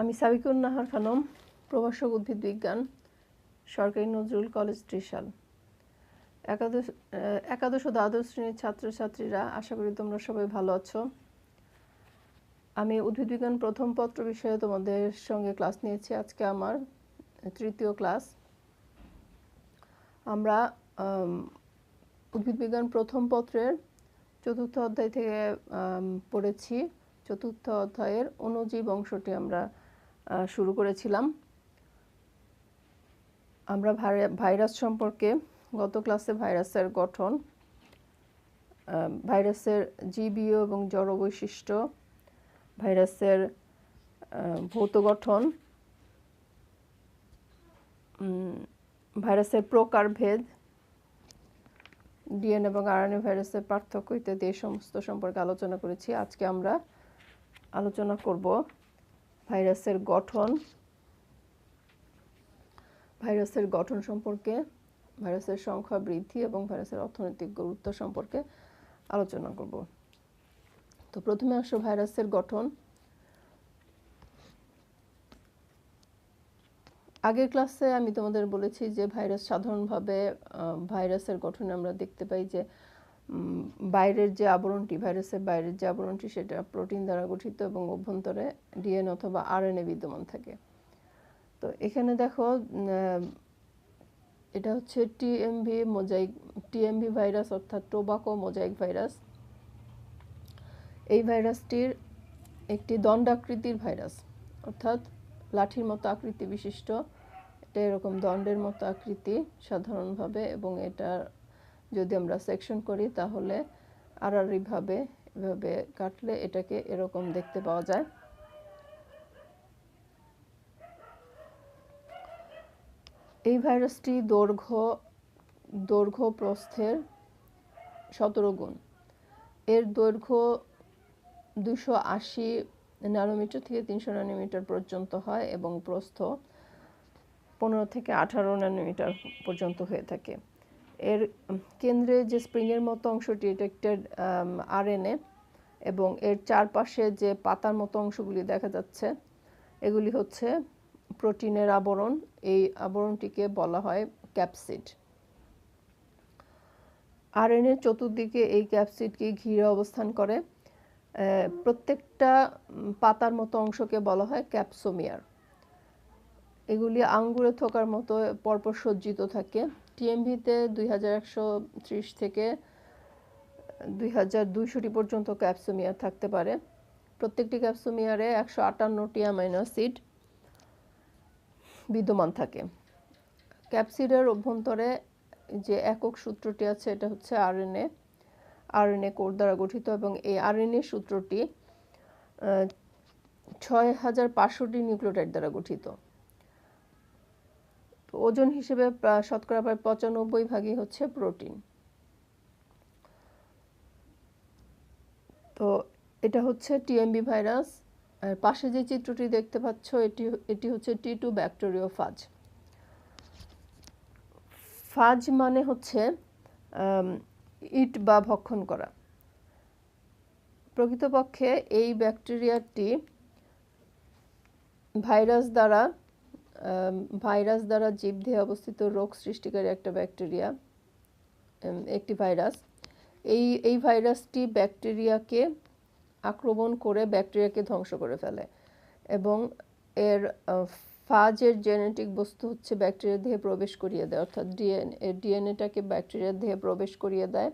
আমি সাবিকুন নাহার খানম প্রভাষক উদ্ভিদ বিজ্ঞান সরকারি নজরুল কলেজ ত্রিশাল। একাদশ একাদশ ও দ্বাদশ শ্রেণির ছাত্রছাত্রীরা আশা করি তোমরা সবাই ভালো আছো। আমি উদ্ভিদ বিজ্ঞান প্রথম পত্র বিষয়ে তোমাদের সঙ্গে ক্লাস নিয়েছি আজকে আমার তৃতীয় ক্লাস। আমরা আম, উদ্ভিদ বিজ্ঞান প্রথম পত্রের চতুর্থ অধ্যায় থেকে পড়েছি। চতুর্থ অধ্যায়ের অণুজীব অংশটি আমরা শুরু করেছিলাম। আমরা ভাইরা- ভাইরাস সম্পর্কে গত ক্লাসে ভাইরাসের গঠন ভাইরাসের জীবীয় এবং জড় বৈশিষ্ট্য ভাইরাসের ভৌত গঠন ভাইরাসের প্রকারভেদ ডিএনএ এবং আরএনএ ভাইরাসের পার্থক্য ইত্যাদি এই সমস্ত সম্পর্কে আলোচনা করেছি। আজকে আমরা আলোচনা করব ভাইরাসের গঠন ভাইরাসের গঠন সম্পর্কে, ভাইরাসের সংখ্যা বৃদ্ধি এবং ভাইরাসের অর্থনৈতিক গুরুত্ব সম্পর্কে আলোচনা করব। তো প্রথমে আসো ভাইরাসের গঠন। আগের ক্লাসে আমি তোমাদের বলেছি যে ভাইরাস সাধারণভাবে ভাইরাসের গঠনে আমরা দেখতে পাই যে বাইরের যে আবরণটি, ভাইরাসের বাইরের যে আবরণটি, সেটা প্রোটিন দ্বারা গঠিত এবং অভ্যন্তরে ডিএনএ অথবা আরএনএ বিদ্যমান থাকে। তো এখানে দেখো এটা হচ্ছে টিএমভি মোজাইক, টিএমভি ভাইরাস অর্থাৎ টোবাকো মোজাইক ভাইরাস। এই ভাইরাসটির একটি দণ্ডাকৃতির ভাইরাস, অর্থাৎ লাঠির মতো আকৃতি বিশিষ্ট। এটা এরকম দণ্ডের মতো আকৃতি সাধারণভাবে এবং এটা যদি আমরা সেকশন করি, তাহলে আড়াআড়িভাবে এভাবে কাটলে এটাকে এরকম দেখতে পাওয়া যায়। এই ভাইরাসটি দৈর্ঘ্য দৈর্ঘ্য প্রস্থের সতেরো গুণ। এর দৈর্ঘ্য দুশো আশি ন্যানোমিটার থেকে তিনশো ন্যানোমিটার পর্যন্ত হয় এবং প্রস্থ পনেরো থেকে আঠারো ন্যানোমিটার পর্যন্ত হয়ে থাকে। এর কেন্দ্রে যে স্প্রিংয়ের মতো অংশটি, এটা একটা আরএনএ এবং এর চারপাশে যে পাতার মতো অংশগুলি দেখা যাচ্ছে, এগুলি হচ্ছে প্রোটিনের আবরণ। এই আবরণটিকে বলা হয় ক্যাপসিড। আরএনএর চতুর্দিকে এই ক্যাপসিডকে ঘিরে অবস্থান করে। প্রত্যেকটা পাতার মতো অংশকে বলা হয় ক্যাপসোমিয়ার। এগুলি আঙ্গুরে থোকার মতো পরপর সজ্জিত থাকে। টিএমভিতে দুই হাজার একশো ত্রিশ থেকে দুই হাজার দুইশোটি পর্যন্ত ক্যাপসোমিয়ার থাকতে পারে। প্রত্যেকটি ক্যাপসোমিয়ারে একশো আটান্নটি অ্যামাইনো অ্যাসিড বিদ্যমান থাকে। ক্যাপসিডের অভ্যন্তরে যে একক সূত্রটি আছে, এটা হচ্ছে আরএনএ। আরএনএ কোড দ্বারা গঠিত এবং এই আরএনএ সূত্রটি ছয় হাজার পাঁচশোটি নিউক্লিওটাইড দ্বারা গঠিত। ওজন হিসেবে শতকরা প্রায় পঁচানব্বই ভাগই হচ্ছে প্রোটিন। তো এটা হচ্ছে টিএমবি ভাইরাস। আর পাশে যে চিত্রটি দেখতে পাচ্ছ, এটি এটি হচ্ছে টি টু ব্যাকটেরিও ফাজ। ফাজ মানে হচ্ছে ইট বা ভক্ষণ করা। প্রকৃতপক্ষে এই ব্যাকটেরিয়াটি ভাইরাস দ্বারা ভাইরাস দ্বারা জীবদেহে অবস্থিত রোগ সৃষ্টিকারী একটা ব্যাকটেরিয়া একটি ভাইরাস। এই এই ভাইরাসটি ব্যাকটেরিয়াকে আক্রমণ করে ব্যাকটেরিয়াকে ধ্বংস করে ফেলে এবং এর ফাজের জেনেটিক বস্তু হচ্ছে ব্যাকটেরিয়ার দেহে প্রবেশ করিয়ে দেয়, অর্থাৎ ডিএনএ ডিএনএটাকে ব্যাকটেরিয়ার দেহে প্রবেশ করিয়ে দেয়,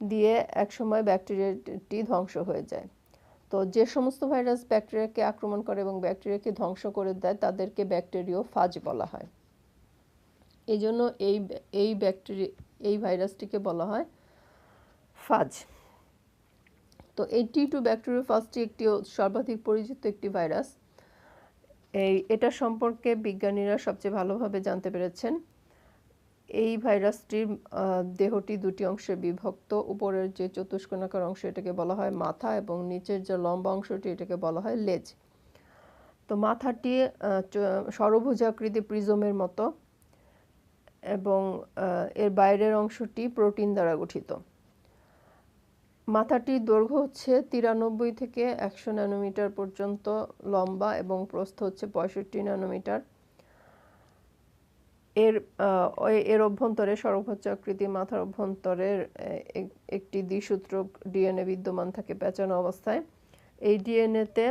দিয়ে একসময় ব্যাকটেরিয়াটি ধ্বংস হয়ে যায়। তো যে সমস্ত ভাইরাস ব্যাকটেরিয়াকে আক্রমণ করে এবং ব্যাকটেরিয়াকে ধ্বংস করে দেয়, তাদেরকে ব্যাকটেরিও ফাজ বলা হয়। এই জন্য এই এই ব্যাকটেরিয়া এই ভাইরাসটিকে বলা হয় ফাজ। তো এই টি টু ব্যাকটেরিয়া ফাজটি একটি সর্বাধিক পরিচিত একটি ভাইরাস। এই, এটা সম্পর্কে বিজ্ঞানীরা সবচেয়ে ভালোভাবে জানতে পেরেছেন। এই ভাইরাসটির দেহটি দুটি অংশে বিভক্ত। উপরের যে চতুষ্কোণাকার অংশ এটাকে বলা হয় মাথা এবং নিচের যে লম্বা অংশটি এটাকে বলা হয় লেজ। তো মাথাটি ষড়ভুজাকৃতি প্রিজমের মতো এবং এর বাইরের অংশটি প্রোটিন দ্বারা গঠিত। মাথাটির দৈর্ঘ্য হচ্ছে তিরানব্বই থেকে একশো ন্যানোমিটার পর্যন্ত লম্বা এবং প্রস্থ হচ্ছে পঁয়ষট্টি ন্যানোমিটার। এর এর অভ্যন্তরে সর্বোচ্চাকৃতি মাথার অভ্যন্তরের একটি দ্বিসূত্রক ডিএনএ বিদ্যমান থাকে পেঁচানো অবস্থায়। এই ডিএনএতে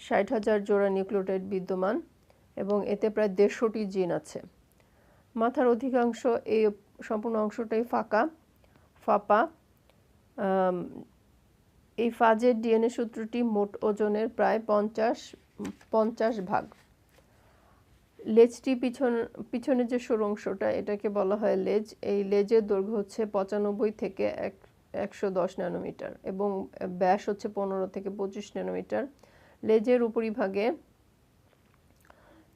ষাট হাজার জোড়া নিউক্লিওটাইড বিদ্যমান এবং এতে প্রায় দেড়শোটি জিন আছে। মাথার অধিকাংশ এই সম্পূর্ণ অংশটাই ফাঁকা, ফাঁপা। এই ফাজের ডিএনএ সূত্রটি মোট ওজনের প্রায় পঞ্চাশ পঞ্চাশ ভাগ। লেজটি পিছন, পিছনের যে সরু অংশটা এটাকে বলা হয় লেজ। এই লেজের দৈর্ঘ্য হচ্ছে পঁচানব্বই থেকে এক, একশো দশ ন্যানোমিটার এবং ব্যাস হচ্ছে পনেরো থেকে পঁচিশ ন্যানোমিটার। লেজের উপরিভাগে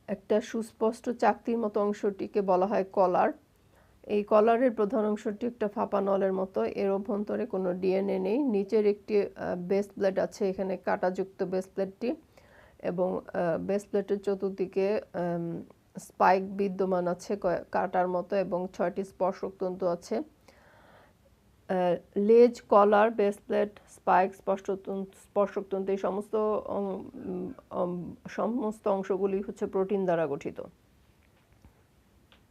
একটা সুস্পষ্ট চাকতির মতো অংশটিকে বলা হয় কলার। এই কলারের প্রধান অংশটি একটা ফাঁপা নলের মতো। এর অভ্যন্তরে কোনো ডিএনএ নেই। নিচের একটি বেস প্লেট আছে, এখানে কাটাযুক্ত বেস প্লেটটি এবং বেস প্লেটের চতুর্দিকে স্পাইক বিদ্যমান আছে কাটার মতো এবং ছয়টি স্পর্শক তন্তু আছে লেজ, কলার বেস প্লেট স্পাইক স্পর্শক তন্তু এই সমস্ত সমস্ত অংশগুলি হচ্ছে প্রোটিন দ্বারা গঠিত।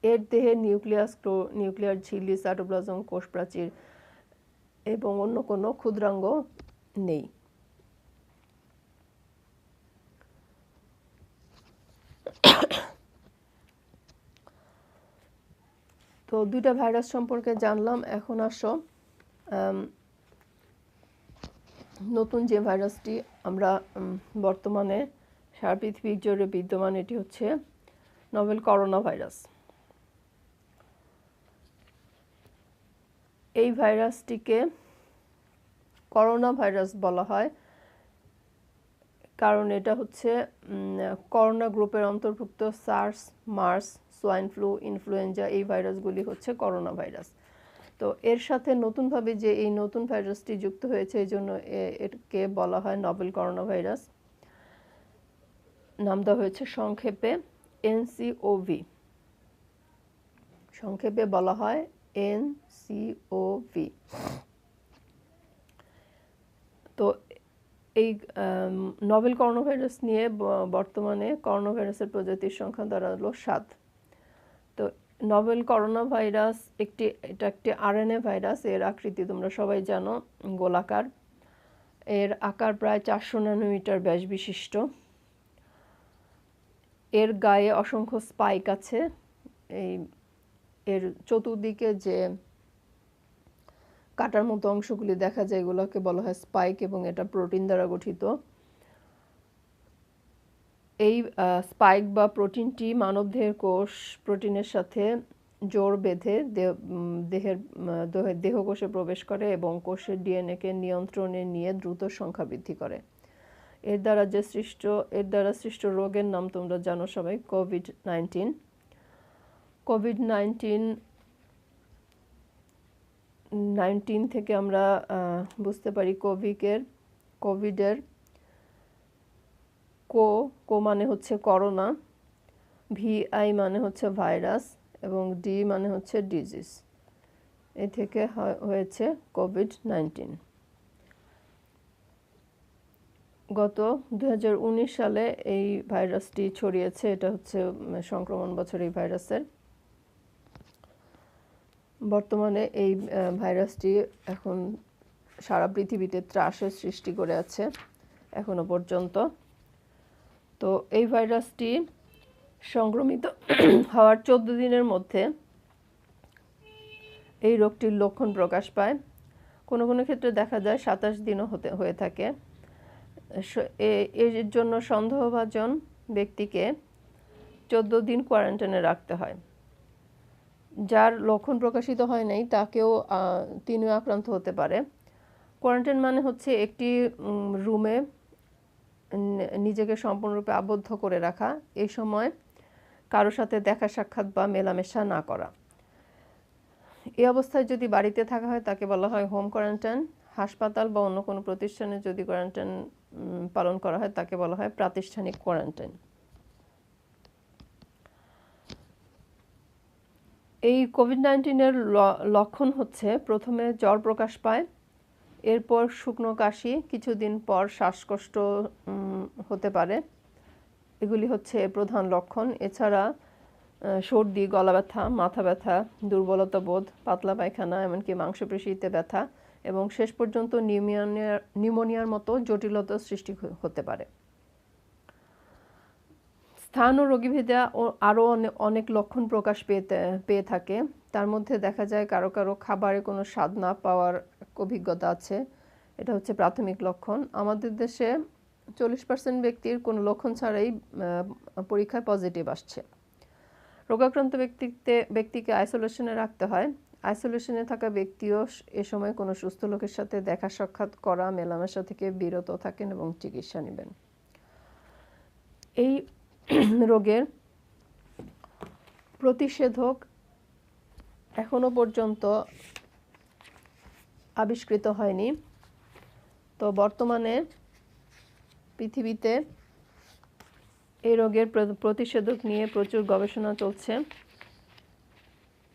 এর দেহে নিউক্লিয়াস নিউক্লিয়ার ঝিল্লি, সাইটোপ্লাজম কোষ প্রাচীর এবং অন্য কোনো ক্ষুদ্রাঙ্গ নেই। তো দুইটা ভাইরাস সম্পর্কে জানলাম, এখন আসো। নতুন যে ভাইরাসটি আমরা বর্তমানে সারা পৃথিবীর জুড়ে বিদ্যমান, এটি হচ্ছে নভেল করোনা ভাইরাস। এই ভাইরাসটিকে করোনা ভাইরাস বলা হয়। কারণ এটা হচ্ছে করোনা গ্রুপের অন্তর্ভুক্ত SARS MERS swine flu influenza এই ভাইরাসগুলি হচ্ছে করোনা ভাইরাস। তো এর সাথে নতুনভাবে যে এই নতুন ভাইরাসটি যুক্ত হয়েছে, এই জন্য এরকে বলা হয় নভেল করোনা ভাইরাস নাম দেওয়া হয়েছে সংক্ষেপে এনসিওভি সংক্ষেপে বলা হয় এনসিওভি তো এই নভেল করোনাভাইরাস নিয়ে বর্তমানে করোনাভাইরাসের প্রজাতির সংখ্যা দাঁড়াল সাত। তো নভেল করোনা ভাইরাস একটি, এটা একটি আরএনএ ভাইরাস এর আকৃতি তোমরা সবাই জানো, গোলাকার। এর আকার প্রায় চারশো ন্যানোমিটার ব্যাস বিশিষ্ট। এর গায়ে অসংখ্য স্পাইক আছে। এই, এর চতুর্দিকে যে কাটার মতো অংশগুলি দেখা যায়, এগুলোকে বলা হয় স্পাইক এবং এটা প্রোটিন দ্বারা গঠিত। এই স্পাইক বা প্রোটিনটি মানবদেহের কোষ প্রোটিনের সাথে জোর বেঁধে দেহের দেহকোষে প্রবেশ করে এবং কোষের ডিএনএকে নিয়ন্ত্রণে নিয়ে দ্রুত সংখ্যা বৃদ্ধি করে। এর দ্বারা যে সৃষ্ট, এর দ্বারা সৃষ্ট রোগের নাম তোমরা জানো সবাই COVID nineteen COVID nineteen nineteen থেকে আমরা বুঝতে পারি কোভিকের, কোভিডের, কো কো মানে হচ্ছে করোনা, ভিআই মানে হচ্ছে ভাইরাস এবং ডি মানে হচ্ছে ডিজিজ। এ থেকে হয়েছে কোভিড নাইন্টিন। গত দুহাজার উনিশ সালে এই ভাইরাসটি ছড়িয়েছে, এটা হচ্ছে সংক্রমণ বছর এই ভাইরাসের। বর্তমানে এই ভাইরাসটি এখন সারা পৃথিবীতে ত্রাসের সৃষ্টি করে আছে এখনও পর্যন্ত। তো এই ভাইরাসটি সংক্রমিত হওয়ার চোদ্দ দিনের মধ্যে এই রোগটির লক্ষণ প্রকাশ পায়। কোনো কোনো ক্ষেত্রে দেখা যায় সাতাশ দিনও হতে, হয়ে থাকে। এর জন্য সন্দেহভাজন ব্যক্তিকে চোদ্দ দিন কোয়ারেন্টাইনে রাখতে হয়। যার লক্ষণ প্রকাশিত হয় নাই, তাকেও তিনিও আক্রান্ত হতে পারে। কোয়ারেন্টাইন মানে হচ্ছে একটি রুমে নিজেকে সম্পূর্ণরূপে আবদ্ধ করে রাখা এই সময় কারও সাথে দেখা সাক্ষাৎ বা মেলামেশা না করা। এই অবস্থায় যদি বাড়িতে থাকা হয়, তাকে বলা হয় হোম কোয়ারেন্টাইন। হাসপাতাল বা অন্য কোনো প্রতিষ্ঠানে যদি কোয়ারেন্টাইন পালন করা হয়, তাকে বলা হয় প্রাতিষ্ঠানিক কোয়ারেন্টাইন। এই কোভিড নাইন্টিনের লক্ষণ হচ্ছে প্রথমে জ্বর প্রকাশ পায়, এরপর শুকনো কাশি, কিছুদিন পর শ্বাসকষ্ট হতে পারে। এগুলি হচ্ছে প্রধান লক্ষণ। এছাড়া সর্দি, গলা ব্যথা, মাথা ব্যথা, দুর্বলতা বোধ, পাতলা পায়খানা, এমনকি মাংসপেশিতে ব্যথা এবং শেষ পর্যন্ত নিউমোনিয়ার নিউমোনিয়ার মতো জটিলতা সৃষ্টি হতে পারে। স্থান ও রোগীভেদা ও আরও অনেক লক্ষণ প্রকাশ পেতে, পেয়ে থাকে। তার মধ্যে দেখা যায় কারও কারও খাবারে কোনো স্বাদ না পাওয়ার অভিজ্ঞতা আছে। এটা হচ্ছে প্রাথমিক লক্ষণ। আমাদের দেশে চল্লিশ পার্সেন্ট ব্যক্তির কোনো লক্ষণ ছাড়াই পরীক্ষায় পজিটিভ আসছে। রোগাক্রান্ত ব্যক্তিতে, ব্যক্তিকে আইসোলেশনে রাখতে হয়। আইসোলেশনে থাকা ব্যক্তিও এ সময় কোনো সুস্থ লোকের সাথে দেখা সাক্ষাৎ করা, মেলামেশা থেকে বিরত থাকেন এবং চিকিৎসা নেবেন। এই রোগের প্রতিষেধক এখনও পর্যন্ত আবিষ্কৃত হয়নি। তো বর্তমানে পৃথিবীতে এই রোগের প্রতিষেধক নিয়ে প্রচুর গবেষণা চলছে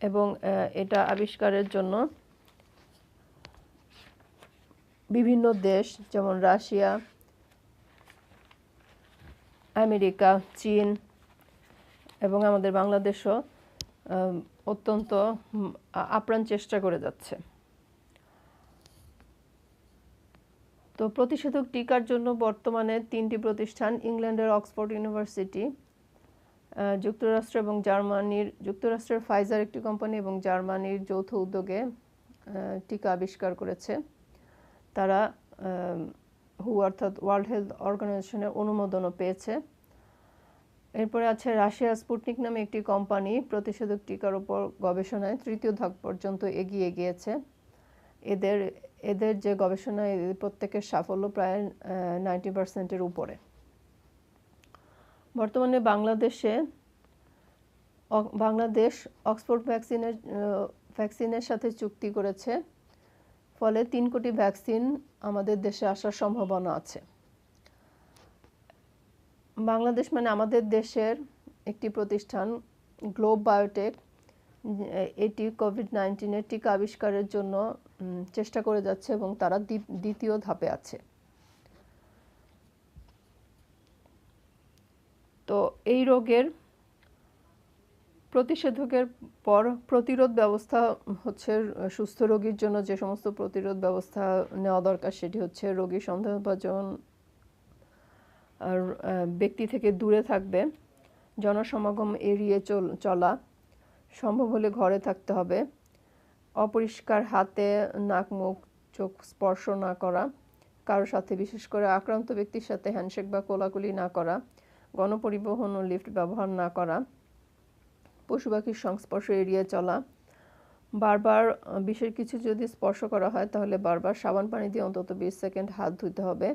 এবং এটা আবিষ্কারের জন্য বিভিন্ন দেশ, যেমন রাশিয়া আমেরিকা, চীন এবং আমাদের বাংলাদেশও অত্যন্ত আপ্রাণ চেষ্টা করে যাচ্ছে। তো প্রতিষেধক টিকার জন্য বর্তমানে তিনটি প্রতিষ্ঠান ইংল্যান্ডের অক্সফোর্ড ইউনিভার্সিটি যুক্তরাষ্ট্র এবং জার্মানির, যুক্তরাষ্ট্রের ফাইজার একটি কোম্পানি এবং জার্মানির যৌথ উদ্যোগে টিকা আবিষ্কার করেছে। তারা হু অর্থাৎ ওয়ার্ল্ড হেলথ অর্গানাইজেশনের অনুমোদনও পেয়েছে। এরপরে আছে রাশিয়া স্পুটনিক নামে একটি কোম্পানি প্রতিষেধক টিকার উপর গবেষণায় তৃতীয় ধাপ পর্যন্ত এগিয়ে গিয়েছে। এদের এদের যে গবেষণা প্রত্যেকের সাফল্য প্রায় নাইনটি পার্সেন্টের উপরে। বর্তমানে বাংলাদেশে বাংলাদেশ অক্সফোর্ড ভ্যাকসিনের ভ্যাকসিনের সাথে চুক্তি করেছে। ফলে তিন কোটি ভ্যাকসিন আমাদের দেশে আসার সম্ভাবনা আছে। বাংলাদেশ মানে আমাদের দেশের একটি প্রতিষ্ঠান গ্লোব বায়োটেক এটি কোভিড নাইন্টিনের টিকা আবিষ্কারের জন্য চেষ্টা করে যাচ্ছে এবং তারা দ্বিতীয় ধাপে আছে। তো এই রোগের প্রতিষেধকের পর প্রতিরোধ ব্যবস্থা হচ্ছে, সুস্থ রোগীর জন্য যে সমস্ত প্রতিরোধ ব্যবস্থা নেওয়া দরকার সেটি হচ্ছে রোগী সন্দেহভাজন আর ব্যক্তি থেকে দূরে থাকবে, জনসমাগম এড়িয়ে চল, চলা, সম্ভব হলে ঘরে থাকতে হবে, অপরিষ্কার হাতে নাক, মুখ, চোখ স্পর্শ না করা কারোর সাথে বিশেষ করে আক্রান্ত ব্যক্তির সাথে হ্যান্ডশেক বা কোলাকুলি না করা, গণপরিবহন ও লিফট ব্যবহার না করা পশু পাখির সংস্পর্শ এড়িয়ে চলা। বারবার বিষের কিছু যদি স্পর্শ করা হয়, তাহলে বারবার সাবান পানি দিয়ে অন্তত বিশ সেকেন্ড হাত ধুতে হবে।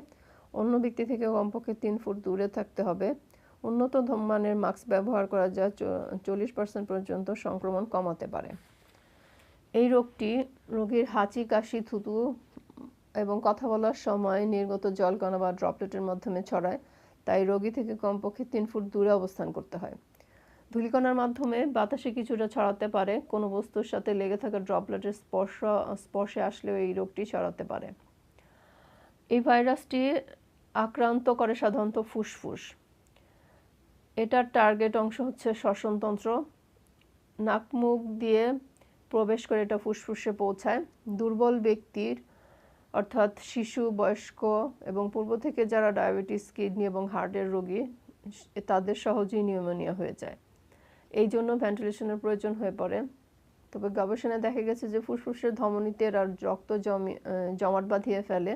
অন্য ব্যক্তি থেকে কমপক্ষে তিন ফুট দূরে থাকতে হবে। উন্নত মানের মাস্ক ব্যবহার করা যা চল্লিশ পার্সেন্ট পর্যন্ত সংক্রমণ কমাতে পারে। এই রোগটি রোগীর হাঁচি, কাশি, থুতু এবং কথা বলার সময় নির্গত জলকণা বা ড্রপলেটের মাধ্যমে ছড়ায়। তাই রোগী থেকে কমপক্ষে তিন ফুট দূরে অবস্থান করতে হয়। ধূলিকণার মাধ্যমে বাতাসে কিছুটা ছড়াতে পারে। কোনো বস্তুর সাথে লেগে থাকা ড্রপলেটের স্পর্শ, স্পর্শে আসলেও এই রোগটি ছড়াতে পারে। এই ভাইরাসটি আক্রান্ত করে সাধারণত ফুসফুস। এটার টার্গেট অংশ হচ্ছে শ্বসনতন্ত্র। নাক মুখ দিয়ে প্রবেশ করে এটা ফুসফুসে পৌঁছায়। দুর্বল ব্যক্তির, অর্থাৎ শিশু, বয়স্ক এবং পূর্ব থেকে যারা ডায়াবেটিস, কিডনি এবং হার্টের রোগী, তাদের সহজেই নিউমোনিয়া হয়ে যায়। এই জন্য ভেন্টিলেশনের প্রয়োজন হয়ে পড়ে। তবে গবেষণায় দেখা গেছে যে ফুসফুসের ধমনীতে আর রক্ত জমি জমাট বাঁধিয়ে ফেলে,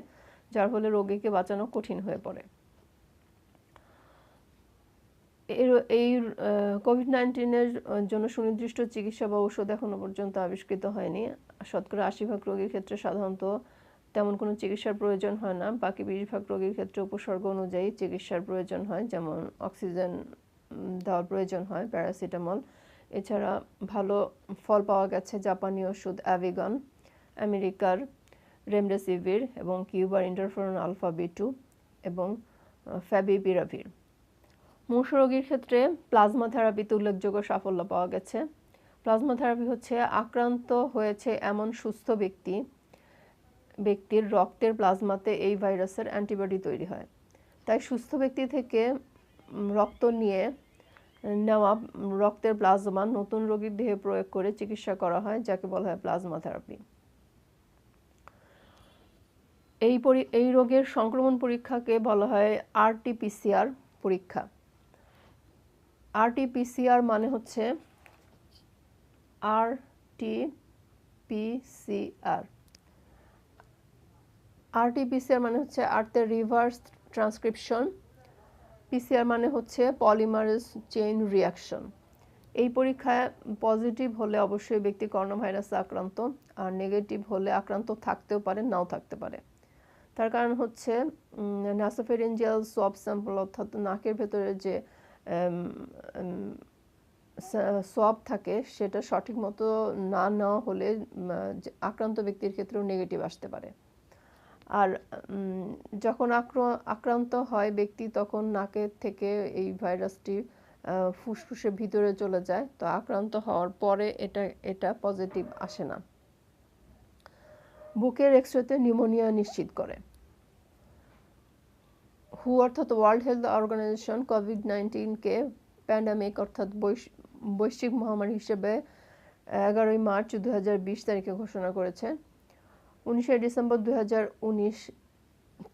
যার ফলে রোগীকে বাঁচানো কঠিন হয়ে পড়ে। এই কোভিড নাইন্টিনের জন্য সুনির্দিষ্ট চিকিৎসা বা ঔষধ এখনও পর্যন্ত আবিষ্কৃত হয়নি। শতকরা আশি ভাগ রোগীর ক্ষেত্রে সাধারণত তেমন কোনো চিকিৎসার প্রয়োজন হয় না। বাকি বিশ ভাগ রোগীর ক্ষেত্রে উপসর্গ অনুযায়ী চিকিৎসার প্রয়োজন হয়, যেমন অক্সিজেন দেওয়ার প্রয়োজন হয়, প্যারাসিটামল। এছাড়া ভালো ফল পাওয়া গেছে জাপানি ওষুধ অ্যাভিগন, আমেরিকার রেমডেসিভির এবং কিউবার ইন্টারফেরন আলফা বি টু এবং ফ্যাবিপিরাভির। মূর্ষ রোগীর ক্ষেত্রে প্লাজমা থেরাপিতে উল্লেখযোগ্য সাফল্য পাওয়া গেছে। প্লাজমা থেরাপি হচ্ছে, আক্রান্ত হয়েছে এমন সুস্থ ব্যক্তি, ব্যক্তির রক্তের প্লাজমাতে এই ভাইরাসের অ্যান্টিবডি তৈরি হয়। তাই সুস্থ ব্যক্তি থেকে রক্ত নিয়ে নেওয়া, রক্তের প্লাজমা নতুন রোগীর দেহে প্রয়োগ করে চিকিৎসা করা হয়, যাকে বলা হয় প্লাজমা থেরাপি। এই এই রোগের সংক্রমণ পরীক্ষাকে বলা হয় আরটিপিসিআর পরীক্ষা। আরটিপিসিআর মানে হচ্ছে আর টি পিসিআর আরটিপিসিআর মানে হচ্ছে আর্থের রিভার্স ট্রান্সক্রিপশন পিসিআর মানে হচ্ছে পলিমারেজ চেইন রিয়াকশন এই পরীক্ষায় পজিটিভ হলে অবশ্যই ব্যক্তি করোনা ভাইরাসে আক্রান্ত, আর নেগেটিভ হলে আক্রান্ত থাকতেও পারে, নাও থাকতে পারে। তার কারণ হচ্ছে নাসোফেরেঞ্জিয়াল সোয়াব স্যাম্পল অর্থাৎ নাকের ভেতরে যে সোয়াব থাকে, সেটা সঠিক মতো না নেওয়া হলে আক্রান্ত ব্যক্তির ক্ষেত্রেও নেগেটিভ আসতে পারে। আর যখন আক্র- আক্রান্ত হয় ব্যক্তি তখন নাকের থেকে এই ভাইরাসটি আহ, ফুসফুসের ভিতরে চলে যায়। তো আক্রান্ত হওয়ার পরে এটা এটা পজিটিভ আসে না। বুকের এক্সরেতে নিউমোনিয়া নিশ্চিত করে। হু অর্থাৎ ওয়ার্ল্ড হেলথ অর্গানাইজেশন কোভিড নাইন্টিনকে প্যান্ডামিক অর্থাৎ বৈশ- বৈশ্বিক মহামারী হিসেবে এগারোই মার্চ দু হাজার বিশ তারিখে ঘোষণা করেছে। উনিশে ডিসেম্বর দু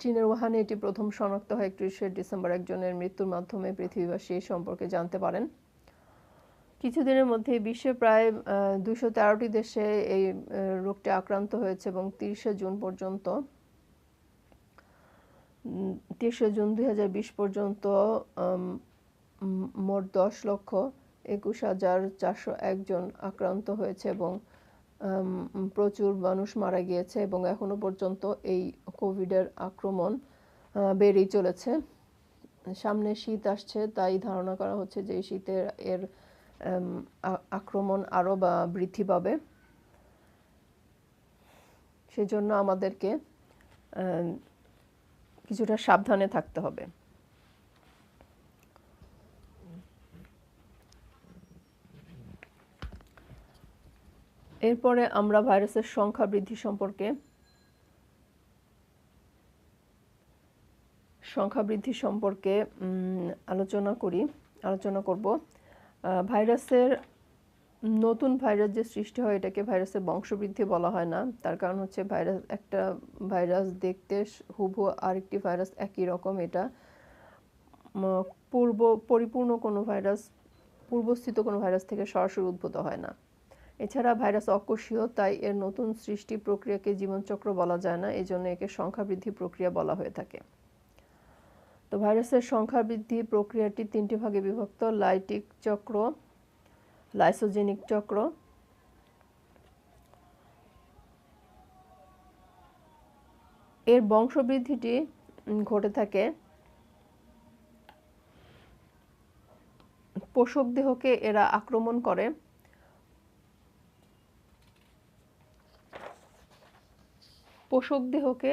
চীনের ওহানে এটি প্রথম শনাক্ত হয়। একত্রিশে ডিসেম্বর একজনের মৃত্যুর মাধ্যমে পৃথিবীবাসী এই সম্পর্কে জানতে পারেন। কিছুদিনের মধ্যে বিশ্বে প্রায় দুশো তেরোটি দেশে এই রোগটি আক্রান্ত হয়েছে এবং তিরিশে জুন পর্যন্ত তিরিশে জুন দুই হাজার বিশ পর্যন্ত মোট দশ লক্ষ একুশ হাজার চারশো একজন আক্রান্ত হয়েছে এবং প্রচুর মানুষ মারা গিয়েছে এবং এখনও পর্যন্ত এই কোভিডের আক্রমণ বেড়েই চলেছে। সামনে শীত আসছে, তাই ধারণা করা হচ্ছে যে শীতের এর আক্রমণ আরও বা বৃদ্ধি পাবে। সেজন্য আমাদেরকে কিছুটা সাবধানে থাকতে হবে। এরপরে আমরা ভাইরাসের সংখ্যা বৃদ্ধি সম্পর্কে সংখ্যা বৃদ্ধি সম্পর্কে আলোচনা করি, আলোচনা করব। ভাইরাসের নতুন ভাইরাস যে সৃষ্টি হয়, এটাকে ভাইরাসের বংশবৃদ্ধি বলা হয় না। তার কারণ হচ্ছে ভাইরাস, একটা ভাইরাস দেখতে হুবহু আরেকটি ভাইরাস একই রকম এটা। পূর্ব, পরিপূর্ণ কোনো ভাইরাস, পূর্বস্থিত কোনো ভাইরাস থেকে সরাসরি উদ্ভূত হয় না। এছাড়া ভাইরাস অকোষীয় তাই এর নতুন সৃষ্টি প্রক্রিয়াকে জীবনচক্র বলা যায় না এই জন্য একে সংখ্যা বৃদ্ধি প্রক্রিয়া বলা হয়ে থাকে। তো ভাইরাসের সংখ্যা বৃদ্ধি প্রক্রিয়াটি তিনটি ভাগে বিভক্ত, লাইটিক চক্র, লাইসোজেনিক চক্র, এর বংশবৃদ্ধিটি ঘটে থাকে পোষক দেহকে এরা আক্রমণ করে। পোষক দেহকে,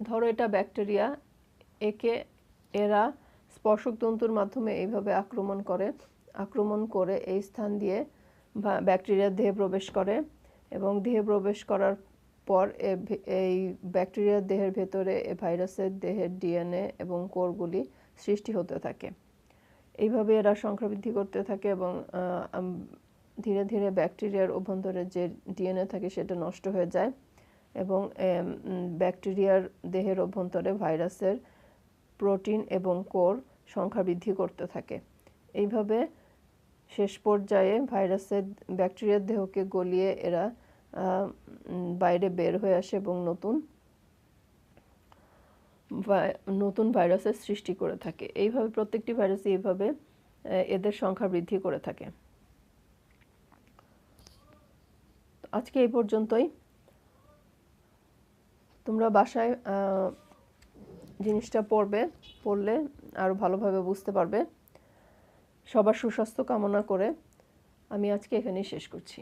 ধরো এটা ব্যাকটেরিয়া, একে এরা স্পর্শক তন্তুর মাধ্যমে এইভাবে আক্রমণ করে আক্রমণ করে এই স্থান দিয়ে বা ব্যাকটেরিয়ার দেহে প্রবেশ করে এবং দেহে প্রবেশ করার পর এই ব্যাকটেরিয়ার দেহের ভেতরে এ ভাইরাসের দেহের ডিএনএ এবং কোরগুলি সৃষ্টি হতে থাকে। এইভাবে এরা সংখ্যা বৃদ্ধি করতে থাকে এবং ধীরে ধীরে ব্যাকটেরিয়ার অভ্যন্তরে যে ডিএনএ থাকে সেটা নষ্ট হয়ে যায়। এবং ব্যাকটেরিয়ার দেহের অভ্যন্তরে ভাইরাসের প্রোটিন এবং কোর সংখ্যা বৃদ্ধি করতে থাকে। এইভাবে শেষ পর্যায়ে ভাইরাসের ব্যাকটেরিয়ার দেহকে গলিয়ে এরা বাইরে বের হয়ে আসে এবং নতুন নতুন ভাইরাসের সৃষ্টি করে থাকে। এইভাবে প্রত্যেকটি ভাইরাসই এইভাবে এদের সংখ্যা বৃদ্ধি করে থাকে। আজকে এই পর্যন্তই। তোমরা বাসায় জিনিসটা পড়বে, পড়লে আরও ভালোভাবে বুঝতে পারবে। সবার সুস্বাস্থ্য কামনা করে আমি আজকে এখানেই শেষ করছি।